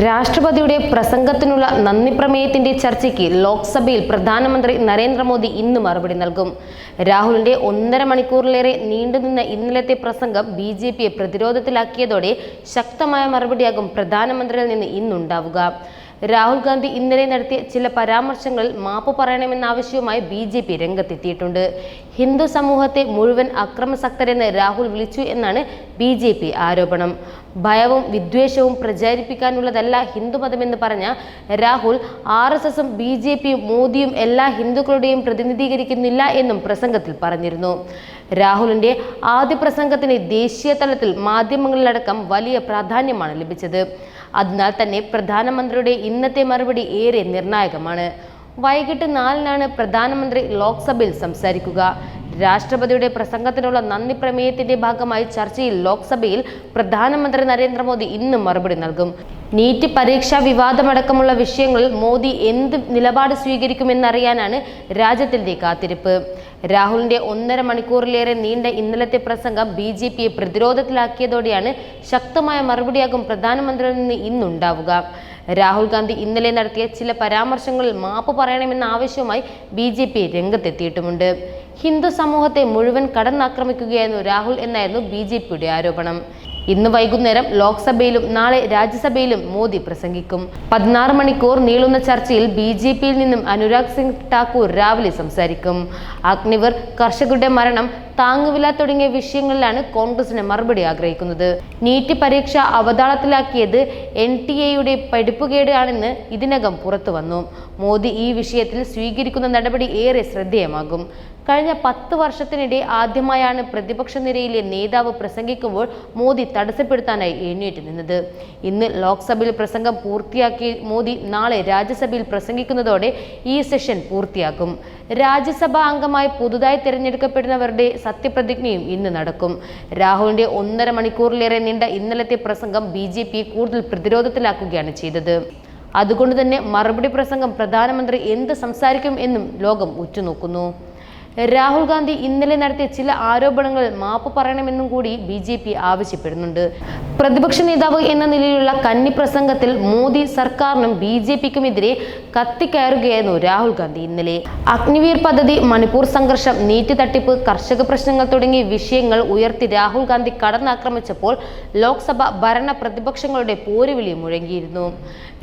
രാഷ്ട്രപതിയുടെ പ്രസംഗത്തിനുള്ള നന്ദി പ്രമേയത്തിന്റെ ചർച്ചയ്ക്ക് ലോക്സഭയിൽ പ്രധാനമന്ത്രി നരേന്ദ്രമോദി ഇന്ന് മറുപടി നൽകും. രാഹുലിന്റെ ഒന്നര മണിക്കൂറിലേറെ നീണ്ടുനിന്ന ഇന്നലത്തെ പ്രസംഗം ബി ജെ പിയെ പ്രതിരോധത്തിലാക്കിയതോടെ ശക്തമായ മറുപടിയാകും പ്രധാനമന്ത്രിയിൽ നിന്ന് ഇന്നുണ്ടാവുക. രാഹുൽ ഗാന്ധി ഇന്നലെ നടത്തിയ ചില പരാമർശങ്ങളിൽ മാപ്പ് പറയണമെന്ന ആവശ്യവുമായി ബി ജെ പി രംഗത്തെത്തിയിട്ടുണ്ട്. ഹിന്ദു സമൂഹത്തെ മുഴുവൻ അക്രമസക്തരെന്ന് രാഹുൽ വിളിച്ചു എന്നാണ് ബി ജെ പി ആരോപണം. ഭയവും വിദ്വേഷവും പ്രചരിപ്പിക്കാനുള്ളതല്ല ഹിന്ദുമതമെന്ന് പറഞ്ഞ രാഹുൽ ആർ എസ് എസും ബി ജെ പിയും മോദിയും എല്ലാ ഹിന്ദുക്കളുടെയും പ്രതിനിധീകരിക്കുന്നില്ല എന്നും പ്രസംഗത്തിൽ പറഞ്ഞിരുന്നു. രാഹുലിന്റെ ആദ്യ പ്രസംഗത്തിന് ദേശീയ തലത്തിൽ മാധ്യമങ്ങളിലടക്കം വലിയ പ്രാധാന്യമാണ് ലഭിച്ചത്. അതിനാൽ തന്നെ പ്രധാനമന്ത്രിയുടെ ഇന്നത്തെ മറുപടി ഏറെ നിർണായകമാണ്. വൈകിട്ട് നാലിനാണ് പ്രധാനമന്ത്രി ലോക്സഭയിൽ സംസാരിക്കുക. രാഷ്ട്രപതിയുടെ പ്രസംഗത്തിനുള്ള നന്ദി പ്രമേയത്തിന്റെ ഭാഗമായി ചർച്ചയിൽ ലോക്സഭയിൽ പ്രധാനമന്ത്രി നരേന്ദ്രമോദി ഇന്ന് മറുപടി നൽകും. നീറ്റ് പരീക്ഷാ വിവാദമടക്കമുള്ള വിഷയങ്ങളിൽ മോദി എന്ത് നിലപാട് സ്വീകരിക്കുമെന്നറിയാനാണ് രാജ്യത്തിന്റെ കാത്തിരിപ്പ്. രാഹുലിന്റെ ഒന്നര മണിക്കൂറിലേറെ നീണ്ട ഇന്നലത്തെ പ്രസംഗം ബി ജെ പിയെ പ്രതിരോധത്തിലാക്കിയതോടെയാണ് ശക്തമായ മറുപടിയാകും പ്രധാനമന്ത്രിയിൽ നിന്ന് ഇന്നുണ്ടാവുക. രാഹുൽ ഗാന്ധി ഇന്നലെ നടത്തിയ ചില പരാമർശങ്ങളിൽ മാപ്പ് പറയണമെന്ന ആവശ്യവുമായി ബി ജെ പി രംഗത്തെത്തിയിട്ടുമുണ്ട്. ഹിന്ദു സമൂഹത്തെ മുഴുവൻ കടന്നാക്രമിക്കുകയായിരുന്നു രാഹുൽ എന്നായിരുന്നു ബി ആരോപണം. ഇന്ന് വൈകുന്നേരം ലോക്സഭയിലും നാളെ രാജ്യസഭയിലും മോദി പ്രസംഗിക്കും. പതിനാറ് മണിക്കൂർ നീളുന്ന ചർച്ചയിൽ ബി ജെ പിയിൽ നിന്നും അനുരാഗ് സിംഗ് ഠാക്കൂർ രാവിലെ സംസാരിക്കും. അഗ്നിവർ കർഷകരുടെ മരണം താങ്ങുവില തുടങ്ങിയ വിഷയങ്ങളിലാണ് കോൺഗ്രസിന് മറുപടി ആഗ്രഹിക്കുന്നത്. നീറ്റ് പരീക്ഷ അവതാളത്തിലാക്കിയത് എൻ ടി എയുടെ പഠിപ്പുകേടാണെന്ന് ഇതിനകം പുറത്തു വന്നു. മോദി ഈ വിഷയത്തിൽ സ്വീകരിക്കുന്ന നടപടി ഏറെ ശ്രദ്ധേയമാകും. കഴിഞ്ഞ പത്ത് വർഷത്തിനിടെ ആദ്യമായാണ് പ്രതിപക്ഷ നിരയിലെ നേതാവ് പ്രസംഗിക്കുമ്പോൾ മോദി തടസ്സപ്പെടുത്താനായി എഴുന്നേറ്റ് നിന്നത്. ഇന്ന് ലോക്സഭയിൽ പ്രസംഗം പൂർത്തിയാക്കി മോദി നാളെ രാജ്യസഭയിൽ പ്രസംഗിക്കുന്നതോടെ ഈ സെഷൻ പൂർത്തിയാക്കും. രാജ്യസഭാ അംഗമായി പുതുതായി തിരഞ്ഞെടുക്കപ്പെടുന്നവരുടെ സത്യപ്രതിജ്ഞയും ഇന്ന് നടക്കും. രാഹുലിന്റെ ഒന്നര മണിക്കൂറിലേറെ നീണ്ട ഇന്നലത്തെ പ്രസംഗം ബി കൂടുതൽ പ്രതിരോധത്തിലാക്കുകയാണ് ചെയ്തത്. അതുകൊണ്ട് തന്നെ മറുപടി പ്രസംഗം പ്രധാനമന്ത്രി എന്ത് സംസാരിക്കും എന്നും ലോകം ഉറ്റുനോക്കുന്നു. രാഹുൽ ഗാന്ധി ഇന്നലെ നടത്തിയ ചില ആരോപണങ്ങൾ മാപ്പ് പറയണമെന്നും കൂടി ബി ജെ പി ആവശ്യപ്പെടുന്നുണ്ട്. പ്രതിപക്ഷ നേതാവ് എന്ന നിലയിലുള്ള കന്നി പ്രസംഗത്തിൽ മോദി സർക്കാരിനും ബി ജെ പിക്കുമെതിരെ കത്തിക്കയറുകയായിരുന്നു രാഹുൽ ഗാന്ധി ഇന്നലെ. അഗ്നിവീർ പദ്ധതി മണിപ്പൂർ സംഘർഷം നീറ്റ് തട്ടിപ്പ് കർഷക പ്രശ്നങ്ങൾ തുടങ്ങിയ വിഷയങ്ങൾ ഉയർത്തി രാഹുൽ ഗാന്ധി കടന്നാക്രമിച്ചപ്പോൾ ലോക്സഭ ഭരണ പ്രതിപക്ഷങ്ങളുടെ പോരുവിളി മുഴങ്ങിയിരുന്നു.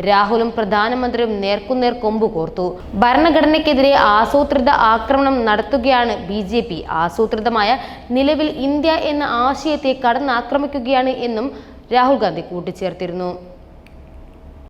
രാഹുലും പ്രധാനമന്ത്രിയും നേർക്കുനേർ കൊമ്പ് കോർത്തു ഭരണഘടനയ്ക്കെതിരെ ആസൂത്രിത ആക്രമണം നടത്തുകയാണ് ബി ജെ പി. ആസൂത്രിതമായ നിലവിൽ ഇന്ത്യ എന്ന ആശയത്തെ കടന്നാക്രമിക്കുകയാണ് എന്നും രാഹുൽ ഗാന്ധി കൂട്ടിച്ചേർത്തിരുന്നു.